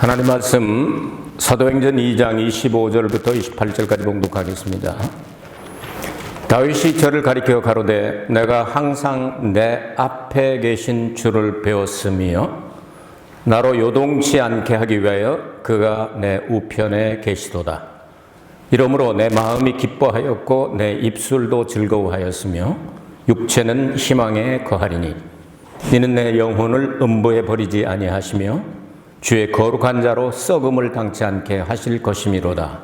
하나님 말씀 사도행전 2장 25절부터 28절까지 봉독하겠습니다. 다윗이 저를 가리켜 가로되 내가 항상 내 앞에 계신 주를 배웠으며 나로 요동치 않게 하기 위하여 그가 내 우편에 계시도다. 이러므로 내 마음이 기뻐하였고 내 입술도 즐거워하였으며 육체는 희망에 거하리니 이는 내 영혼을 음부에 버리지 아니하시며 주의 거룩한 자로 썩음을 당치 않게 하실 것이미로다.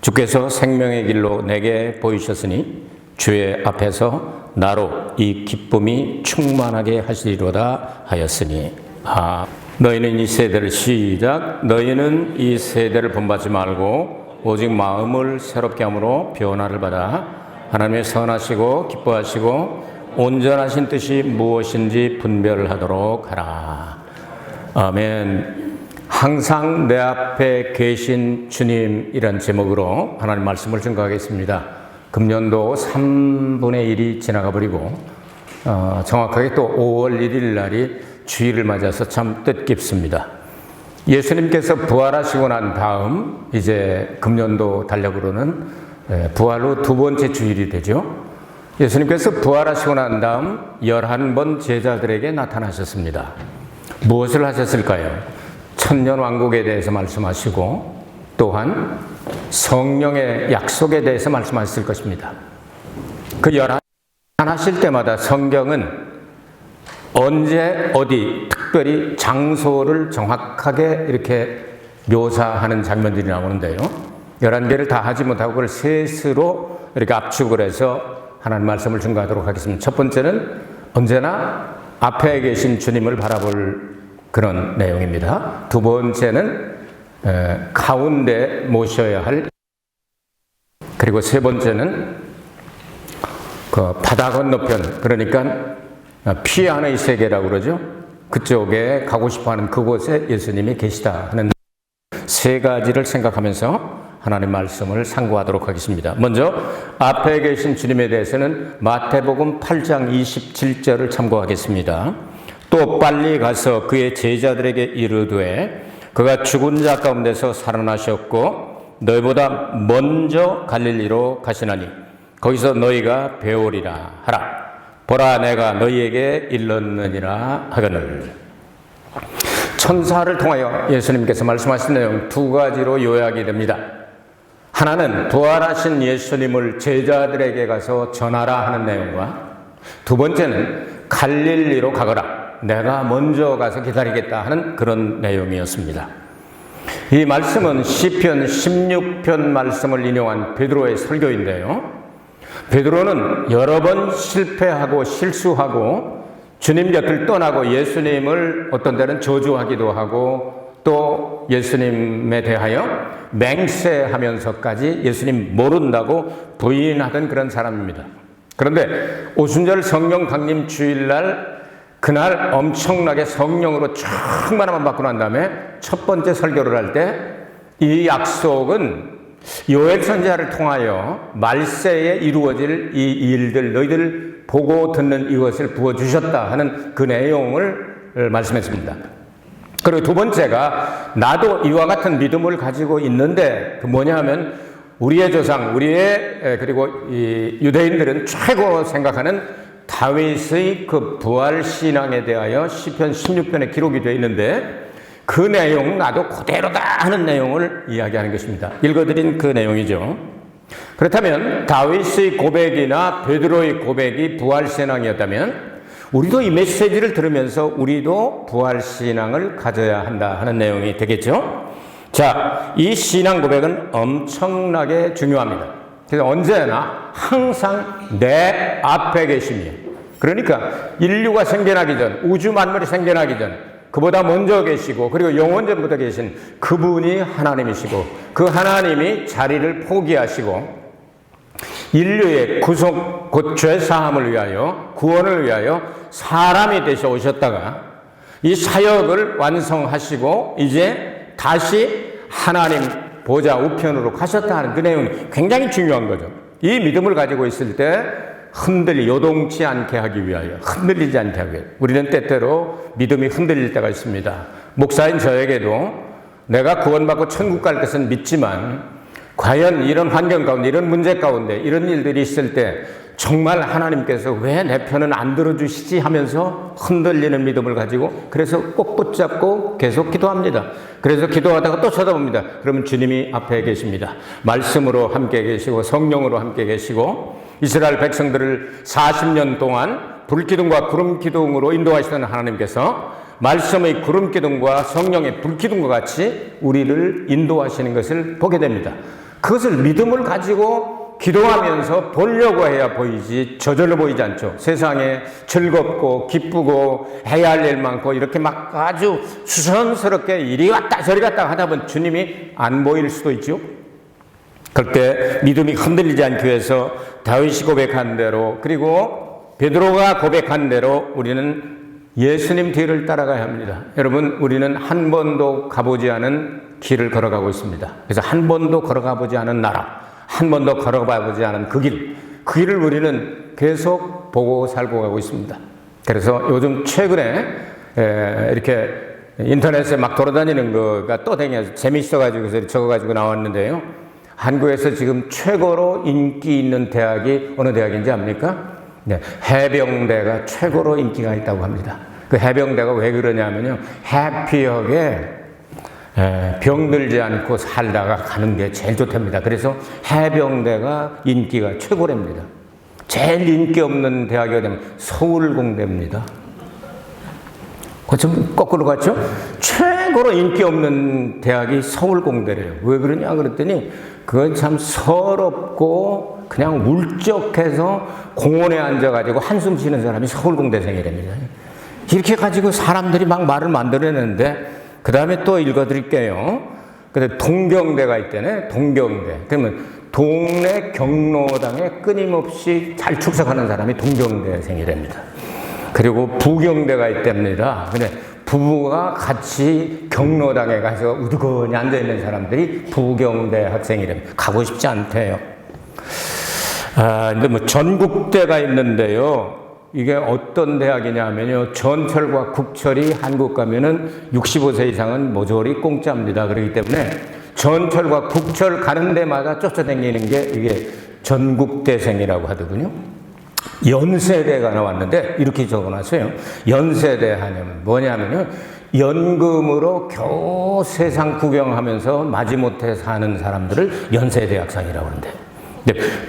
주께서 생명의 길로 내게 보이셨으니 주의 앞에서 나로 이 기쁨이 충만하게 하시리로다 하였으니 아 너희는 이 세대를 시작 너희는 이 세대를 본받지 말고 오직 마음을 새롭게 함으로 변화를 받아 하나님의 선하시고 기뻐하시고 온전하신 뜻이 무엇인지 분별하도록 하라. 아멘. 항상 내 앞에 계신 주님이란 제목으로 하나님 말씀을 증거하겠습니다. 금년도 3분의 1이 지나가 버리고 어, 정확하게 또 5월 1일 날이 주일을 맞아서 참 뜻깊습니다. 예수님께서 부활하시고 난 다음 이제 금년도 달력으로는 예, 부활 후두 번째 주일이 되죠. 예수님께서 부활하시고 난 다음 11번 제자들에게 나타나셨습니다. 무엇을 하셨을까요? 천년 왕국에 대해서 말씀하시고 또한 성령의 약속에 대해서 말씀하셨을 것입니다. 그 열한 하실 때마다 성경은 언제 어디 특별히 장소를 정확하게 이렇게 묘사하는 장면들이 나오는데요. 11개를 다 하지 못하고 그걸 셋으로 이렇게 압축을 해서 하나님 말씀을 증거하도록 하겠습니다. 첫 번째는 언제나 앞에 계신 주님을 바라볼 그런 내용입니다. 두 번째는 가운데 모셔야 할 그리고 세 번째는 그 바다 건너편 그러니까 피 안의 세계라고 그러죠. 그쪽에 가고 싶어하는 그곳에 예수님이 계시다 하는 세 가지를 생각하면서 하나님 말씀을 상고하도록 하겠습니다. 먼저 앞에 계신 주님에 대해서는 마태복음 8장 27절을 참고하겠습니다. 또 빨리 가서 그의 제자들에게 이르되 그가 죽은 자 가운데서 살아나셨고 너희보다 먼저 갈릴리로 가시나니 거기서 너희가 배우리라 하라. 보라 내가 너희에게 일렀느니라 하거늘. 천사를 통하여 예수님께서 말씀하신 내용 두 가지로 요약이 됩니다. 하나는 부활하신 예수님을 제자들에게 가서 전하라 하는 내용과 두 번째는 갈릴리로 가거라. 내가 먼저 가서 기다리겠다 하는 그런 내용이었습니다. 이 말씀은 시편 16편 말씀을 인용한 베드로의 설교인데요. 베드로는 여러 번 실패하고 실수하고 주님 곁을 떠나고 예수님을 어떤 때는 저주하기도 하고 또 예수님에 대하여 맹세하면서까지 예수님 모른다고 부인하던 그런 사람입니다. 그런데 오순절 성령 강림 주일날 그날 엄청나게 성령으로 충만함을 받고 난 다음에 첫 번째 설교를 할 때 이 약속은 요엘 선지자를 통하여 말세에 이루어질 이 일들 너희들 보고 듣는 이것을 부어 주셨다 하는 그 내용을 말씀했습니다. 그리고 두 번째가 나도 이와 같은 믿음을 가지고 있는데 그 뭐냐 하면 우리의 조상, 우리의 그리고 유대인들은 최고 생각하는 다윗의 그 부활 신앙에 대하여 시편 16편에 기록이 되어 있는데 그 내용 나도 그대로다 하는 내용을 이야기하는 것입니다. 읽어드린 그 내용이죠. 그렇다면 다윗의 고백이나 베드로의 고백이 부활 신앙이었다면 우리도 이 메시지를 들으면서 우리도 부활 신앙을 가져야 한다 하는 내용이 되겠죠. 자, 이 신앙 고백은 엄청나게 중요합니다. 그래서 언제나 항상 내 앞에 계심이 그러니까 인류가 생겨나기 전, 우주 만물이 생겨나기 전, 그보다 먼저 계시고 그리고 영원전부터 계신 그분이 하나님이시고 그 하나님이 자리를 포기하시고 인류의 구속 곧 죄사함을 위하여 구원을 위하여 사람이 되셔 오셨다가 이 사역을 완성하시고 이제 다시 하나님 보좌 우편으로 가셨다는 그 내용이 굉장히 중요한 거죠. 이 믿음을 가지고 있을 때 흔들리 요동치 않게 하기 위하여 흔들리지 않게 하기 위하여 우리는 때때로 믿음이 흔들릴 때가 있습니다. 목사인 저에게도 내가 구원받고 천국 갈 것은 믿지만 과연 이런 환경 가운데 이런 문제 가운데 이런 일들이 있을 때 정말 하나님께서 왜 내 편은 안 들어주시지 하면서 흔들리는 믿음을 가지고 그래서 꼭 붙잡고 계속 기도합니다. 그래서 기도하다가 또 쳐다봅니다. 그러면 주님이 앞에 계십니다. 말씀으로 함께 계시고 성령으로 함께 계시고 이스라엘 백성들을 40년 동안 불기둥과 구름 기둥으로 인도하시던 하나님께서 말씀의 구름 기둥과 성령의 불 기둥과 같이 우리를 인도하시는 것을 보게 됩니다. 그것을 믿음을 가지고 기도하면서 보려고 해야 보이지 저절로 보이지 않죠. 세상에 즐겁고 기쁘고 해야 할 일 많고 이렇게 막 아주 수선스럽게 이리 왔다 저리 갔다 하다 보면 주님이 안 보일 수도 있죠. 그때 믿음이 흔들리지 않기 위해서 다윗이 고백한 대로 그리고 베드로가 고백한 대로 우리는 예수님 뒤를 따라가야 합니다. 여러분, 우리는 한 번도 가보지 않은 길을 걸어가고 있습니다. 그래서 한 번도 걸어가 보지 않은 나라, 한 번도 걸어가 보지 않은 그 길, 그 길을 우리는 계속 보고 살고 가고 있습니다. 그래서 요즘 최근에 에, 이렇게 인터넷에 막 돌아다니는 거가 또 댕겨서 재밌어가지고 적어가지고 나왔는데요. 한국에서 지금 최고로 인기 있는 대학이 어느 대학인지 압니까? 네, 해병대가 최고로 인기가 있다고 합니다. 그 해병대가 왜 그러냐면요. 해피하게 에, 병들지 않고 살다가 가는 게 제일 좋답니다. 그래서 해병대가 인기가 최고랍니다. 제일 인기 없는 대학이 어디냐면 서울공대입니다. 그좀 거꾸로 갔죠? 최 고로 인기 없는 대학이 서울공대래요. 왜 그러냐 그랬더니 그건 참 서럽고 그냥 울적해서 공원에 앉아가지고 한숨 쉬는 사람이 서울공대생이랍니다. 이렇게 가지고 사람들이 막 말을 만들어내는데 그 다음에 또 읽어드릴게요. 근데 동경대가 있다네. 동경대. 그러면 동네 경로당에 끊임없이 잘 출석하는 사람이 동경대생이랍니다. 그리고 부경대가 있답니다. 근데 부부가 같이 경로당에 가서 우두커니 앉아있는 사람들이 부경대 학생이랍니다. 가고 싶지 않대요. 아, 근데 뭐 전국대가 있는데요. 이게 어떤 대학이냐면요. 전철과 국철이 한국 가면은 65세 이상은 모조리 공짜입니다. 그렇기 때문에 전철과 국철 가는 데마다 쫓아다니는 게 이게 전국대생이라고 하더군요. 연세대가 나왔는데 이렇게 적어놨어요. 연세대 하면 뭐냐면요. 연금으로 겨우 세상 구경하면서 마지못해 사는 사람들을 연세대학생이라고 하는데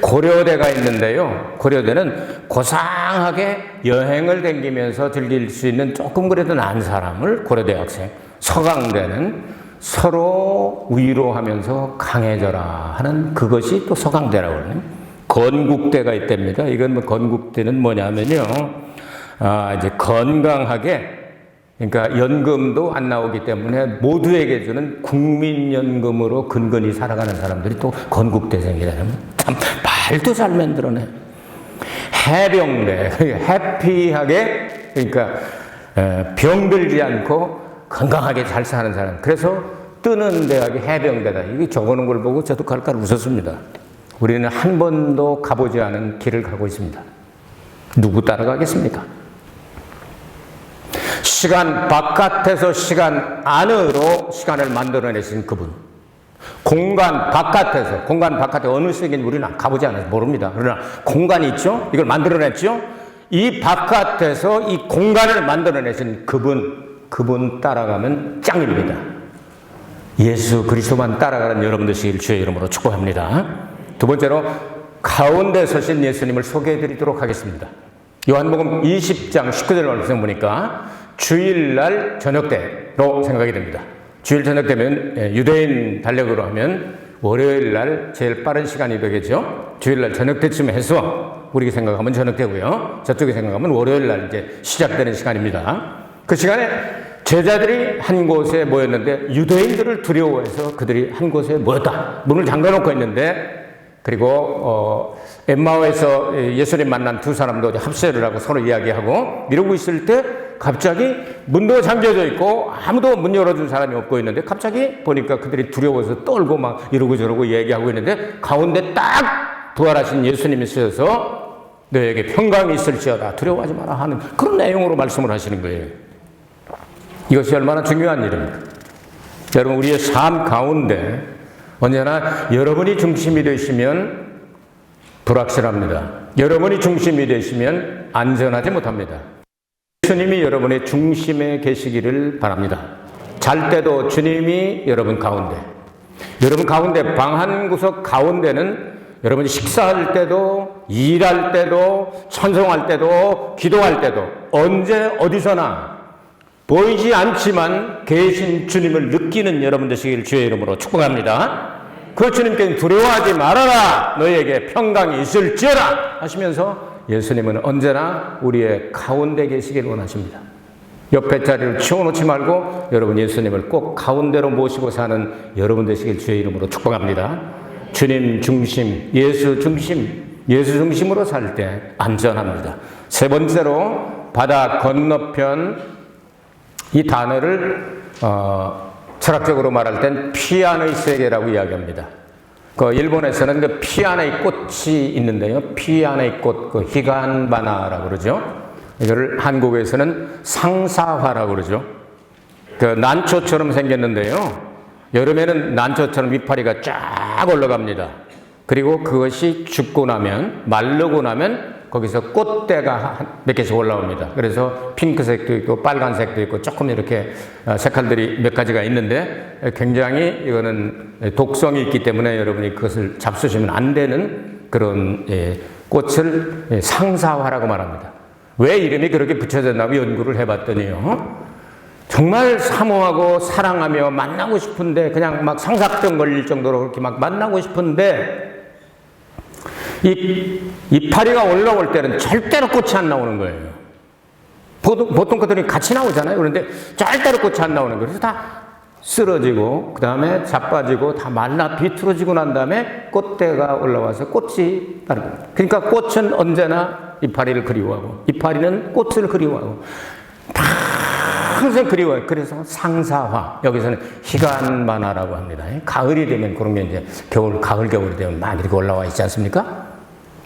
고려대가 있는데요. 고려대는 고상하게 여행을 댕기면서 즐길 수 있는 조금 그래도 난 사람을 고려대 학생. 서강대는 서로 위로하면서 강해져라 하는 그것이 또 서강대라고 하는 건국대가 있답니다. 이건 뭐 건국대는 뭐냐면요. 아, 이제 건강하게 그러니까 연금도 안 나오기 때문에 모두에게 주는 국민연금으로 근근히 살아가는 사람들이 또 건국대생이라는 참 말도 잘 만들어내. 해병대 해피하게 그러니까 병들지 않고 건강하게 잘 사는 사람. 그래서 뜨는 대학이 해병대다. 이게 적어놓은 걸 보고 저도 칼칼 웃었습니다. 우리는 한 번도 가보지 않은 길을 가고 있습니다. 누구 따라가겠습니까? 시간 바깥에서 시간 안으로 시간을 만들어내신 그분. 공간 바깥에서, 공간 바깥에 어느 세계인지 우리는 가보지 않아서 모릅니다. 그러나 공간이 있죠? 이걸 만들어냈죠? 이 바깥에서 이 공간을 만들어내신 그분, 그분 따라가면 짱입니다. 예수 그리스도만 따라가는 여러분 되시길 주의 이름으로 축복합니다. 두 번째로 가운데 서신 예수님을 소개해 드리도록 하겠습니다. 요한복음 20장 19절 말씀 보니까 주일날 저녁 때로 생각이 됩니다. 주일 저녁 되면 유대인 달력으로 하면 월요일 날 제일 빠른 시간이 되겠죠. 주일 날 저녁 때쯤 해서 우리가 생각하면 저녁 때고요. 저쪽에 생각하면 월요일 날 이제 시작되는 시간입니다. 그 시간에 제자들이 한 곳에 모였는데 유대인들을 두려워해서 그들이 한 곳에 모였다. 문을 잠가놓고 있는데 그리고 어, 엠마오에서 예수님 만난 두 사람도 합세를 하고 서로 이야기하고 이러고 있을 때 갑자기 문도 잠겨져 있고 아무도 문 열어준 사람이 없고 있는데 갑자기 보니까 그들이 두려워서 떨고 막 이러고 저러고 얘기하고 있는데 가운데 딱 부활하신 예수님이 쓰여서 너에게 평강이 있을지어다 두려워하지 마라 하는 그런 내용으로 말씀을 하시는 거예요. 이것이 얼마나 중요한 일입니까? 여러분, 우리의 삶 가운데 언제나 여러분이 중심이 되시면 불확실합니다. 여러분이 중심이 되시면 안전하지 못합니다. 주님이 여러분의 중심에 계시기를 바랍니다. 잘 때도 주님이 여러분 가운데, 여러분 가운데 방 한 구석 가운데는 여러분이 식사할 때도, 일할 때도, 찬송할 때도, 기도할 때도, 언제 어디서나 보이지 않지만 계신 주님을 느끼는 여러분 되시길 주의 이름으로 축복합니다. 그 주님께는 두려워하지 말아라. 너희에게 평강이 있을지어라. 하시면서 예수님은 언제나 우리의 가운데 계시길 원하십니다. 옆에 자리를 치워놓지 말고 여러분 예수님을 꼭 가운데로 모시고 사는 여러분 되시길 주의 이름으로 축복합니다. 주님 중심, 예수 중심, 예수 중심으로 살 때 안전합니다. 세 번째로 바다 건너편 이 단어를 어, 철학적으로 말할 땐 피안의 세계라고 이야기합니다. 그 일본에서는 그 피안의 꽃이 있는데요. 피안의 꽃, 그 희간바나라고 그러죠. 이거를 한국에서는 상사화라고 그러죠. 그 난초처럼 생겼는데요. 여름에는 난초처럼 이파리가 쫙 올라갑니다. 그리고 그것이 죽고 나면, 마르고 나면 거기서 꽃대가 몇 개씩 올라옵니다. 그래서 핑크색도 있고 빨간색도 있고 조금 이렇게 어, 색깔들이 몇 가지가 있는데 굉장히 이거는 독성이 있기 때문에 여러분이 그것을 잡수시면 안 되는 그런 예, 꽃을 예, 상사화라고 말합니다. 왜 이름이 그렇게 붙여졌나고 연구를 해봤더니요. 정말 사모하고 사랑하며 만나고 싶은데 그냥 막 상사병 걸릴 정도로 그렇게 막 만나고 싶은데 이 이파리가 올라올 때는 절대로 꽃이 안 나오는 거예요. 보통, 보통 것들이 같이 나오잖아요. 그런데 절대로 꽃이 안 나오는 거예요. 그래서 다 쓰러지고, 그 다음에 자빠지고, 다 말라 비틀어지고 난 다음에 꽃대가 올라와서 꽃이 따르고. 그러니까 꽃은 언제나 이파리를 그리워하고, 이파리는 꽃을 그리워하고, 항상 그리워요. 그래서 상사화. 여기서는 희간만화라고 합니다. 가을이 되면 그런 게 이제 겨울, 가을, 겨울이 되면 막 이렇게 올라와 있지 않습니까?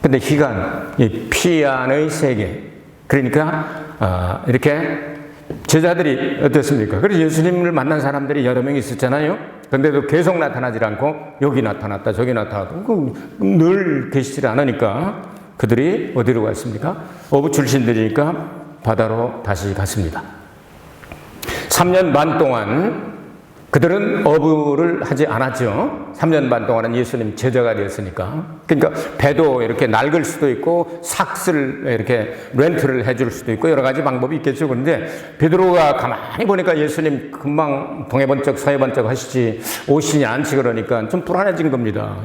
근데 희간, 이 피안의 세계. 그러니까, 어, 이렇게 제자들이 어떻습니까? 그래서 예수님을 만난 사람들이 여러 명 있었잖아요. 근데도 계속 나타나질 않고 여기 나타났다 저기 나타났다 늘 계시질 않으니까 그들이 어디로 갔습니까? 어부 출신들이니까 바다로 다시 갔습니다. 3년 반 동안 그들은 어부를 하지 않았죠. 3년 반 동안은 예수님 제자가 되었으니까. 그러니까 배도 이렇게 낡을 수도 있고 삭스를 이렇게 렌트를 해줄 수도 있고 여러 가지 방법이 있겠죠. 그런데 베드로가 가만히 보니까 예수님 금방 동해번쩍 서해번쩍 하시지 오시지 않지 그러니까 좀 불안해진 겁니다.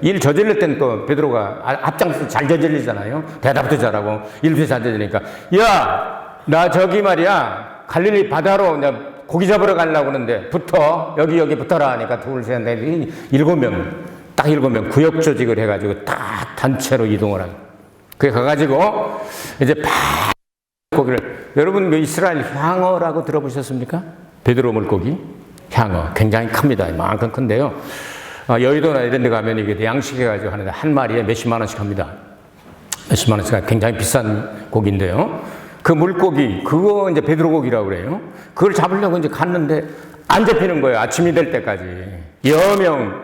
일 저질릴 땐 또 베드로가 앞장서 잘 저질리잖아요. 대답도 잘하고 일도 잘 저질리니까 야 나 저기 말이야 갈릴리 바다로 고기 잡으러 가려고 하는데 붙어. 여기 여기 붙어라 하니까 둘셋 넷 일곱 명딱 일곱 명 구역 조직을 해가지고 딱 단체로 이동을 하고 그게 가가지고 이제 파 고기를. 여러분 그 이스라엘 향어라고 들어보셨습니까? 베드로 물고기 향어. 굉장히 큽니다. 이만큼 큰데요. 아, 여의도나 이런 데 가면 이게 양식해가지고 하는데 한 마리에 몇십만 원씩 합니다. 몇십만 원씩. 굉장히 비싼 고기인데요 그 물고기, 그거 이제 베드로고기라고 그래요. 그걸 잡으려고 이제 갔는데 안 잡히는 거예요. 아침이 될 때까지. 여명,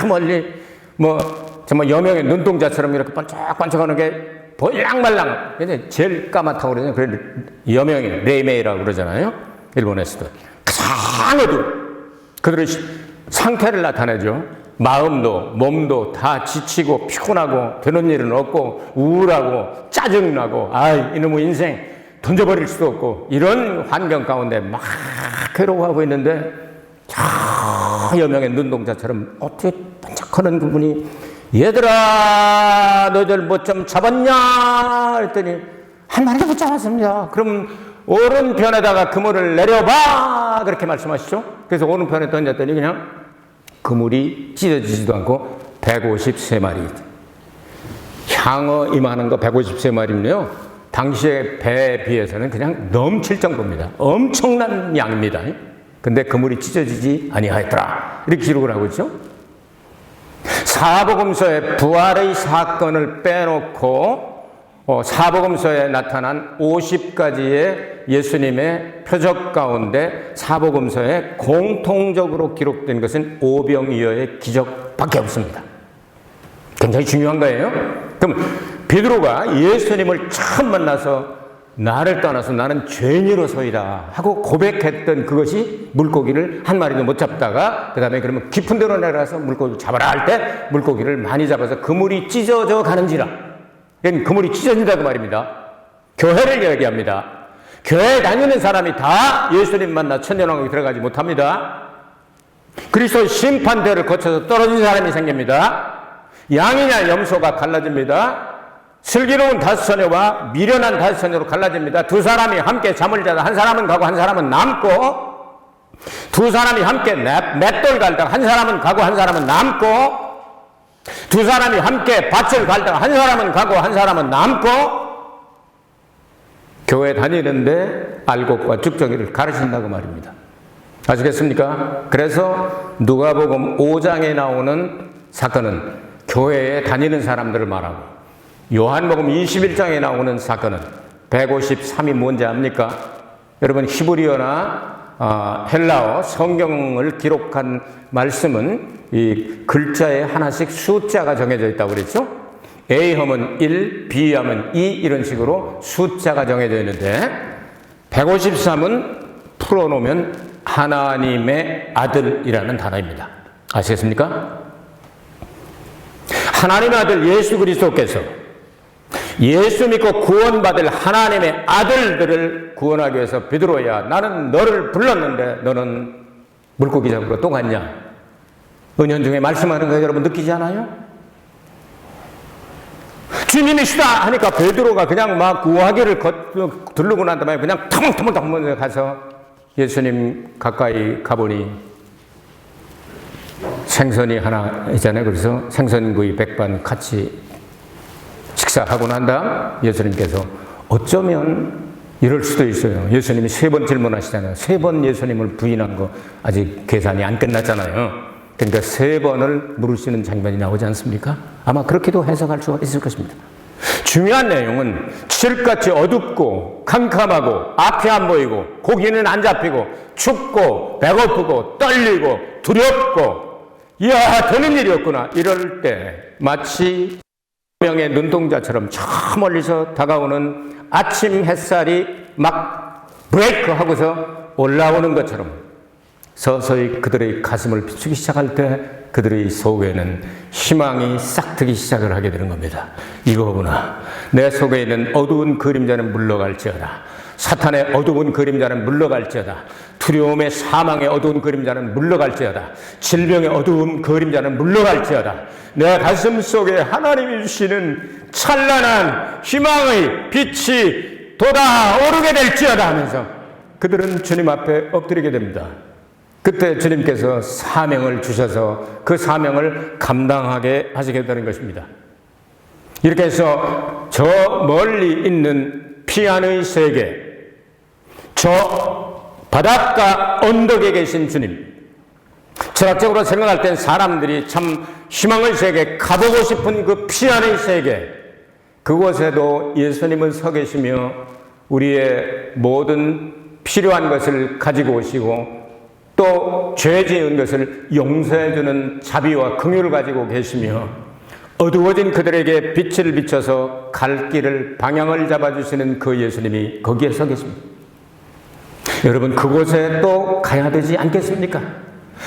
저 멀리, 뭐, 정말 여명의 눈동자처럼 이렇게 반짝반짝 하는 게 볼랑말랑. 근데 제일 까맣다고 그러잖아요. 그래, 여명이, 레이메이라고 그러잖아요. 일본에서도. 가장 어두워. 그들의 상태를 나타내죠. 마음도 몸도 다 지치고 피곤하고 되는 일은 없고 우울하고 짜증나고 아 이놈의 인생 던져버릴 수도 없고 이런 환경 가운데 막 괴로워하고 있는데 저 여명의 눈동자처럼 어떻게 반짝하는 그분이 얘들아 너희들 뭐 좀 잡았냐? 했더니 한 마리도 못 잡았습니다. 그럼 오른편에다가 그물을 내려봐! 그렇게 말씀하시죠? 그래서 오른편에 던졌더니 그냥 그물이 찢어지지도 않고 153마리. 향어 임하는 거 153마리면요. 당시의 배에 비해서는 그냥 넘칠 정도입니다. 엄청난 양입니다. 근데 그물이 찢어지지 아니하였더라. 이렇게 기록을 하고 있죠. 사복음서에 부활의 사건을 빼놓고 어, 사복음서에 나타난 50가지의 예수님의 표적 가운데 사복음서에 공통적으로 기록된 것은 오병이어의 기적밖에 없습니다. 굉장히 중요한 거예요. 그럼 베드로가 예수님을 처음 만나서 나를 떠나서 나는 죄인으로서이다 하고 고백했던 그것이 물고기를 한 마리도 못 잡다가 그 다음에 그러면 깊은 데로 내려가서 물고기를 잡아라 할 때 물고기를 많이 잡아서 그물이 찢어져 가는지라 그물이 찢어진다고 말입니다 교회를 이야기합니다 교회 다니는 사람이 다 예수님 만나 천년왕국에 들어가지 못합니다. 그리스도 심판대를 거쳐서 떨어진 사람이 생깁니다. 양이냐 염소가 갈라집니다. 슬기로운 다섯 처녀와 미련한 다섯 처녀로 갈라집니다. 두 사람이 함께 잠을 자다 한 사람은 가고 한 사람은 남고 두 사람이 함께 맷돌 갈다가 한 사람은 가고 한 사람은 남고 두 사람이 함께 밭을 갈다가 한 사람은 가고 한 사람은 남고 교회 다니는데 알곡과 죽정이를 가르친다고 말입니다. 아시겠습니까? 그래서 누가복음 5장에 나오는 사건은 교회에 다니는 사람들을 말하고 요한복음 21장에 나오는 사건은 153이 뭔지 압니까? 여러분 히브리어나 어, 헬라어 성경을 기록한 말씀은 이 글자에 하나씩 숫자가 정해져 있다고 그랬죠? A함은 1, B함은 2 이런 식으로 숫자가 정해져 있는데 153은 풀어놓으면 하나님의 아들이라는 단어입니다. 아시겠습니까? 하나님의 아들 예수 그리스도께서 예수 믿고 구원받을 하나님의 아들들을 구원하기 위해서 베드로야 나는 너를 불렀는데 너는 물고기 잡으러 또 갔냐? 은연 중에 말씀하는 거 여러분 느끼지 않아요? 주님이시다 하니까 베드로가 그냥 막 구하기를 들르고 난 다음에 그냥 텅텅텅 가서 예수님 가까이 가보니 생선이 하나 있잖아요. 그래서 생선구이 백반 같이 식사하고 난 다음 예수님께서 어쩌면 이럴 수도 있어요. 예수님이 세 번 질문하시잖아요. 세 번 예수님을 부인한 거 아직 계산이 안 끝났잖아요. 그러니까 세 번을 물으시는 장면이 나오지 않습니까? 아마 그렇게도 해석할 수가 있을 것입니다. 중요한 내용은 칠같이 어둡고 캄캄하고 앞이 안 보이고 고기는 안 잡히고 춥고 배고프고 떨리고 두렵고 이야 되는 일이었구나 이럴 때 마치 명의 눈동자처럼 저 멀리서 다가오는 아침 햇살이 막 브레이크 하고서 올라오는 것처럼 서서히 그들의 가슴을 비추기 시작할 때 그들의 속에는 희망이 싹트기 시작을 하게 되는 겁니다. 이거구나. 내 속에 있는 어두운 그림자는 물러갈지어다. 사탄의 어두운 그림자는 물러갈지어다. 두려움의 사망의 어두운 그림자는 물러갈지어다. 질병의 어두운 그림자는 물러갈지어다. 내 가슴 속에 하나님이 주시는 찬란한 희망의 빛이 돋아오르게 될지어다 하면서 그들은 주님 앞에 엎드리게 됩니다. 그때 주님께서 사명을 주셔서 그 사명을 감당하게 하시게 되는 것입니다. 이렇게 해서 저 멀리 있는 피안의 세계, 저 바닷가 언덕에 계신 주님. 철학적으로 생각할 땐 사람들이 참 희망의 세계, 가보고 싶은 그 피안의 세계, 그곳에도 예수님은 서 계시며 우리의 모든 필요한 것을 가지고 오시고 또 죄 지은 것을 용서해 주는 자비와 긍휼을 가지고 계시며 어두워진 그들에게 빛을 비춰서 갈 길을 방향을 잡아 주시는 그 예수님이 거기에 서 계십니다. 여러분 그곳에 또 가야 되지 않겠습니까?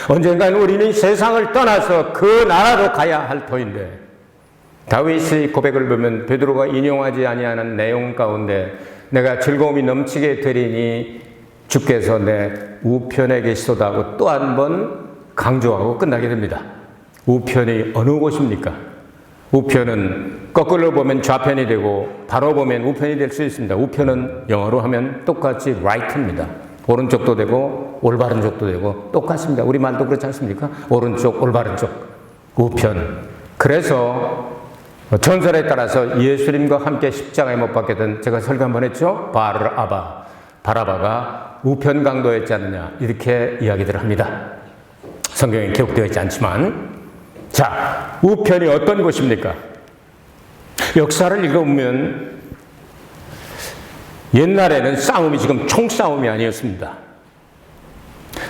언젠간 우리는 세상을 떠나서 그 나라로 가야 할 터인데 다윗의 고백을 보면 베드로가 인용하지 아니하는 내용 가운데 내가 즐거움이 넘치게 되리니 주께서 내 우편에 계시도다 하고 또 한 번 강조하고 끝나게 됩니다. 우편이 어느 곳입니까? 우편은 거꾸로 보면 좌편이 되고 바로 보면 우편이 될 수 있습니다. 우편은 영어로 하면 똑같이 right입니다. 오른쪽도 되고 올바른 쪽도 되고 똑같습니다. 우리 말도 그렇지 않습니까? 오른쪽, 올바른 쪽, 우편. 그래서 전설에 따라서 예수님과 함께 십자가에 못 박게 된 제가 설교 한번 했죠. 바르아바, 바라바가 우편 강도였지 않느냐 이렇게 이야기들 합니다. 성경에 기록되어 있지 않지만 자 우편이 어떤 곳입니까? 역사를 읽어보면 옛날에는 싸움이 지금 총싸움이 아니었습니다.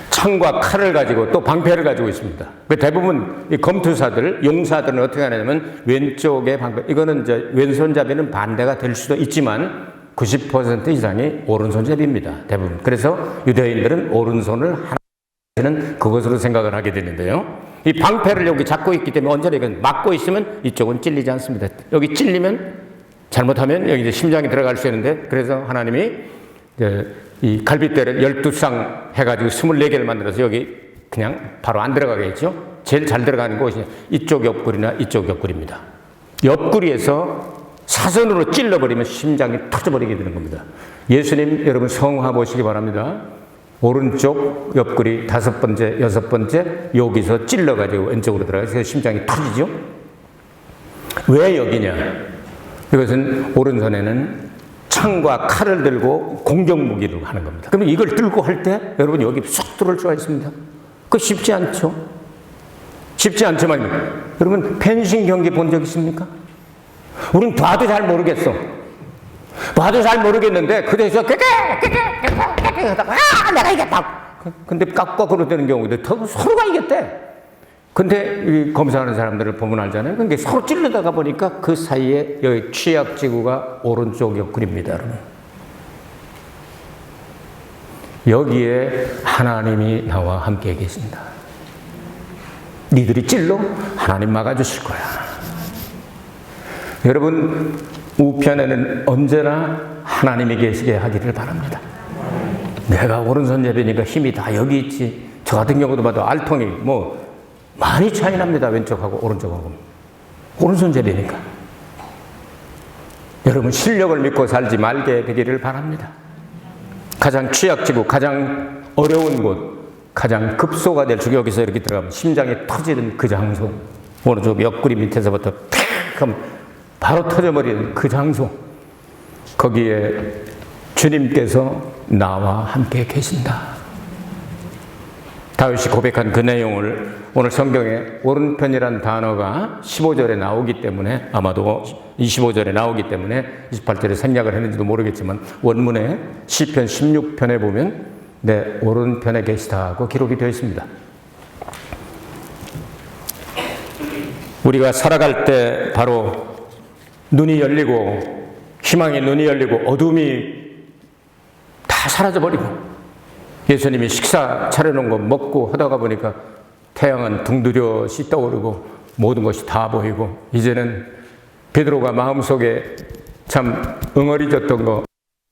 창과 칼을 가지고 또 방패를 가지고 있습니다. 그 대부분 이 검투사들, 용사들은 어떻게 하냐면 왼쪽에 방패, 이거는 이제 왼손잡이는 반대가 될 수도 있지만 90% 이상이 오른손잡이입니다. 대부분. 그래서 유대인들은 오른손을 하나는 그것으로 생각을 하게 되는데요. 이 방패를 여기 잡고 있기 때문에 언제나 이건 막고 있으면 이쪽은 찔리지 않습니다. 여기 찔리면 잘못하면 여기 이제 심장이 들어갈 수 있는데 그래서 하나님이 이 갈빗대를 12쌍 해가지고 24개를 만들어서 여기 그냥 바로 안 들어가겠죠. 제일 잘 들어가는 곳이 이쪽 옆구리나 이쪽 옆구리입니다. 옆구리에서 사선으로 찔러버리면 심장이 터져버리게 되는 겁니다. 예수님 여러분 성화 보시기 바랍니다. 오른쪽 옆구리 다섯 번째, 여섯 번째 여기서 찔러가지고 왼쪽으로 들어가서 심장이 터지죠. 왜 여기냐? 이것은 오른손에는 창과 칼을 들고 공격 무기를 하는 겁니다. 그러면 이걸 들고 할 때 여러분 여기 쏙 들어올 수가 있습니다. 그 쉽지 않죠. 쉽지 않지만 여러분 펜싱 경기 본 적 있습니까? 우린 봐도 잘 모르겠어. 봐도 잘 모르겠는데 그 깨깨 깨깨 깨깨 하다가 아 내가 이겼다. 근데 깎고 되는 경우도 더 서로가 이겼대. 근데 이 검사하는 사람들을 보면 알잖아요. 근데 서로 찔러다가 보니까 그 사이에 여기 취약 지구가 오른쪽 옆구리입니다. 여러분. 여기에 하나님이 나와 함께 계신다. 니들이 찔러 하나님 막아주실 거야. 여러분 우편에는 언제나 하나님이 계시게 하기를 바랍니다. 내가 오른손잡이니까 힘이 다 여기 있지. 저 같은 경우도 봐도 알통이 뭐 많이 차이 납니다. 왼쪽하고 오른쪽하고. 오른손잡이니까. 여러분 실력을 믿고 살지 말게 되기를 바랍니다. 가장 취약지구, 가장 어려운 곳, 가장 급소가 될 수, 여기서 이렇게 들어가면 심장이 터지는 그 장소, 오른쪽 옆구리 밑에서부터 탁 하면 바로 터져버리는 그 장소, 거기에 주님께서 나와 함께 계신다. 다윗이 고백한 그 내용을 오늘 성경에 오른편이란 단어가 15절에 나오기 때문에 아마도 25절에 나오기 때문에 28절에 생략을 했는지도 모르겠지만 원문에 시편 16편에 보면 내 오른편에 계시다고 기록이 되어 있습니다. 우리가 살아갈 때 바로 눈이 열리고 희망의 눈이 열리고 어둠이 다 사라져버리고 예수님이 식사 차려놓은 거 먹고 하다가 보니까 태양은 둥두려시 떠오르고 모든 것이 다 보이고 이제는 베드로가 마음속에 참 응어리졌던 거,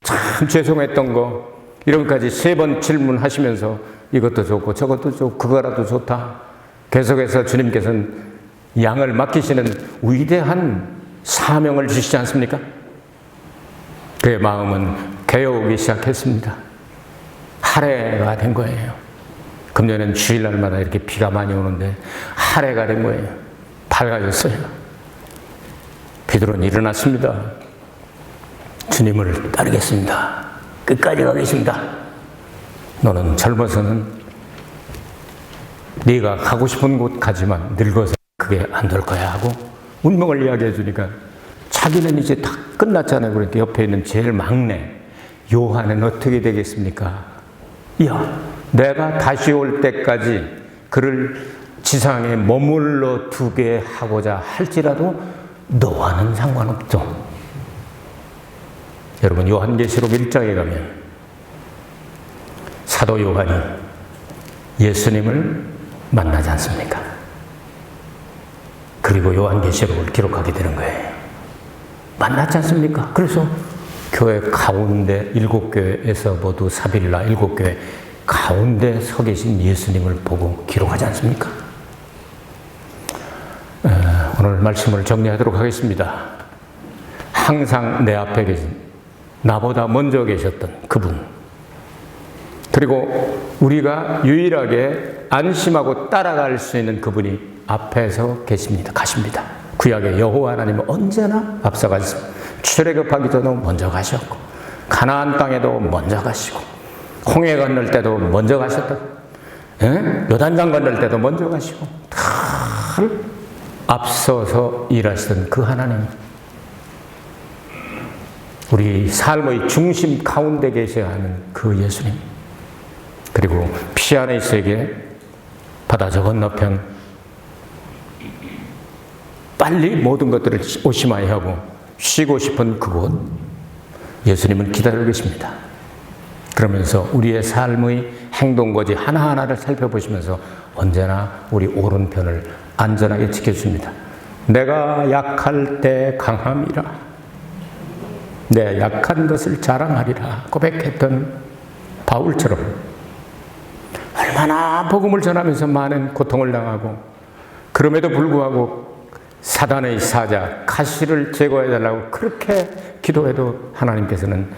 참 죄송했던 거 이런 까지 세 번 질문하시면서 이것도 좋고 저것도 좋고 그거라도 좋다. 계속해서 주님께서는 양을 맡기시는 위대한 사명을 주시지 않습니까? 그의 마음은 개어오기 시작했습니다. 할애가 된 거예요. 금년엔 주일날마다 이렇게 비가 많이 오는데 할애가 된 거예요. 밝아졌어요. 베드로는 일어났습니다. 주님을 따르겠습니다. 끝까지 가겠습니다. 너는 젊어서는 네가 가고 싶은 곳 가지만 늙어서 그게 안 될 거야 하고 운명을 이야기해 주니까 자기는 이제 다 끝났잖아요. 그러니까 옆에 있는 제일 막내 요한은 어떻게 되겠습니까? 야, 내가 다시 올 때까지 그를 지상에 머물러 두게 하고자 할지라도 너와는 상관없죠. 여러분 요한계시록 1장에 가면 사도 요한이 예수님을 만나지 않습니까? 그리고 요한계시록을 기록하게 되는 거예요. 만났지 않습니까? 그래서 교회 가운데 일곱 교회에서 모두 사빌라 일곱 교회 가운데 서 계신 예수님을 보고 기록하지 않습니까? 오늘 말씀을 정리하도록 하겠습니다. 항상 내 앞에 계신 나보다 먼저 계셨던 그분 그리고 우리가 유일하게 안심하고 따라갈 수 있는 그분이 앞에서 계십니다. 가십니다. 구약의 여호와 하나님은 언제나 앞서가십니다. 출애굽하기 전에 먼저 가셨고 가나안 땅에도 먼저 가시고 홍해 건널 때도 먼저 가셨다. 예? 요단강 건널 때도 먼저 가시고 다 앞서서 일하시던 그 하나님 우리 삶의 중심 가운데 계셔야 하는 그 예수님. 그리고 피아니스에게 바다 저 건너편 빨리 모든 것들을 오심하여 하고 쉬고 싶은 그곳 예수님은 기다리고 계십니다. 그러면서 우리의 삶의 행동거지 하나하나를 살펴보시면서 언제나 우리 오른편을 안전하게 지켜줍니다. 내가 약할 때 강함이라. 내 약한 것을 자랑하리라. 고백했던 바울처럼 얼마나 복음을 전하면서 많은 고통을 당하고 그럼에도 불구하고 사단의 사자 가시를 제거해 달라고 그렇게 기도해도 하나님께서는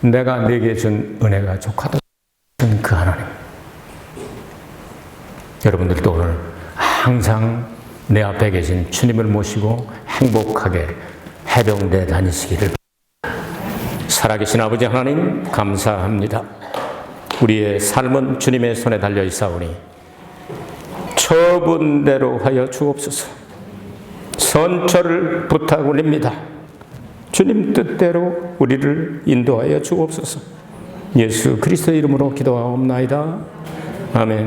내가 내게 준 은혜가 족하다 그 하나님 여러분들도 오늘 항상 내 앞에 계신 주님을 모시고 행복하게 해병대 다니시기를 살아계신 아버지 하나님 감사합니다. 우리의 삶은 주님의 손에 달려 있사오니 처분대로 하여 주옵소서. 선처를 부탁 올립니다. 주님 뜻대로 우리를 인도하여 주옵소서. 예수 그리스도 이름으로 기도하옵나이다. 아멘.